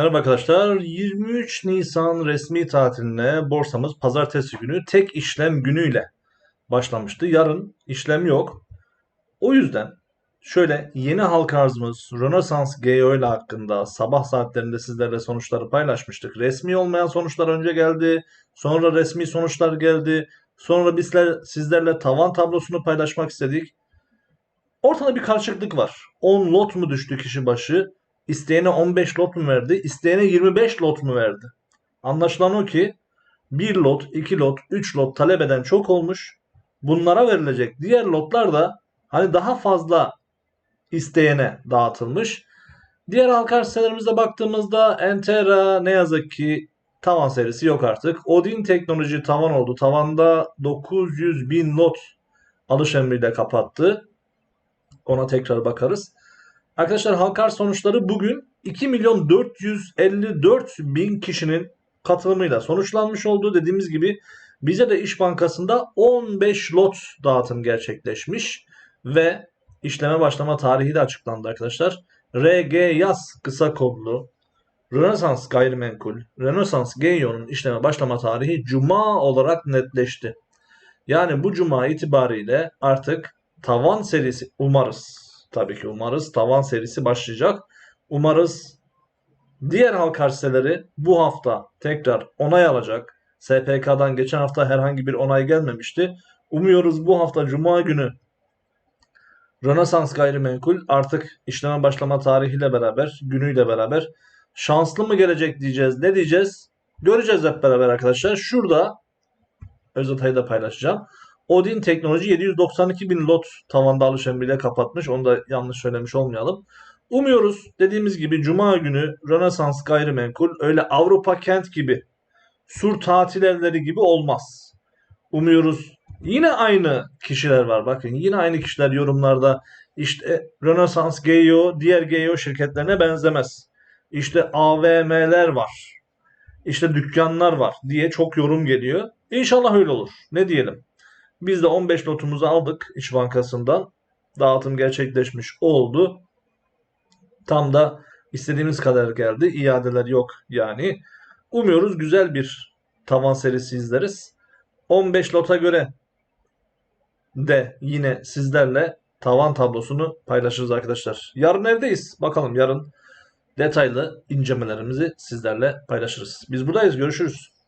Merhaba arkadaşlar. 23 Nisan resmi tatiline borsamız pazartesi günü tek işlem günüyle başlamıştı. Yarın işlem yok. O yüzden şöyle yeni halka arzımız Rönesans GEO ile hakkında sabah saatlerinde sizlerle sonuçları paylaşmıştık. Resmi olmayan sonuçlar önce geldi. Sonra resmi sonuçlar geldi. Sonra bizler sizlerle tavan tablosunu paylaşmak istedik. Ortada bir karışıklık var. 10 lot mu düştü kişi başı? İsteyene 15 lot mu verdi? İsteyene 25 lot mu verdi? Anlaşılan o ki 1 lot, 2 lot, 3 lot talep eden çok olmuş. Bunlara verilecek diğer lotlar da hani daha fazla isteyene dağıtılmış. Diğer halka sitelerimize baktığımızda Entera ne yazık ki tavan serisi yok artık. Odin teknoloji tavan oldu. Tavanda 900 bin lot alış emriyle kapattı. Ona tekrar bakarız. Arkadaşlar halka arz sonuçları bugün 2 milyon 454 bin kişinin katılımıyla sonuçlanmış oldu. Dediğimiz gibi bize de İş Bankası'nda 15 lot dağıtım gerçekleşmiş ve işleme başlama tarihi de açıklandı arkadaşlar. RG Yaz kısa kodlu Rönesans gayrimenkul Rönesans GEO'nun işleme başlama tarihi Cuma olarak netleşti. Yani bu Cuma itibariyle artık tavan serisi umarız tabii ki umarız tavan serisi başlayacak. Umarız diğer halk arseleri bu hafta tekrar onay alacak. SPK'dan geçen hafta herhangi bir onay gelmemişti. Umuyoruz bu hafta Cuma günü Rönesans gayrimenkul artık işleme başlama tarihiyle beraber, günüyle beraber şanslı mı gelecek diyeceğiz. Ne diyeceğiz? Göreceğiz hep beraber arkadaşlar. Şurada Özatay'ı da paylaşacağım. Odin Teknoloji 792 bin lot tavanda alış emriyle kapatmış. Onu da yanlış söylemiş olmayalım. Umuyoruz dediğimiz gibi Cuma günü Rönesans gayrimenkul öyle Avrupa kent gibi sur tatil evleri gibi olmaz. Umuyoruz yine aynı kişiler var. Bakın yine aynı kişiler yorumlarda işte Rönesans GEO diğer GEO şirketlerine benzemez. İşte AVM'ler var. İşte dükkanlar var diye çok yorum geliyor. İnşallah öyle olur. Ne diyelim? Biz de 15 notumuzu aldık İş Bankası'ndan. Dağıtım gerçekleşmiş oldu. Tam da istediğimiz kadar geldi. İadeler yok yani. Umuyoruz güzel bir tavan serisi izleriz. 15 lota göre de yine sizlerle tavan tablosunu paylaşırız arkadaşlar. Yarın evdeyiz. Bakalım yarın detaylı incelemelerimizi sizlerle paylaşırız. Biz buradayız. Görüşürüz.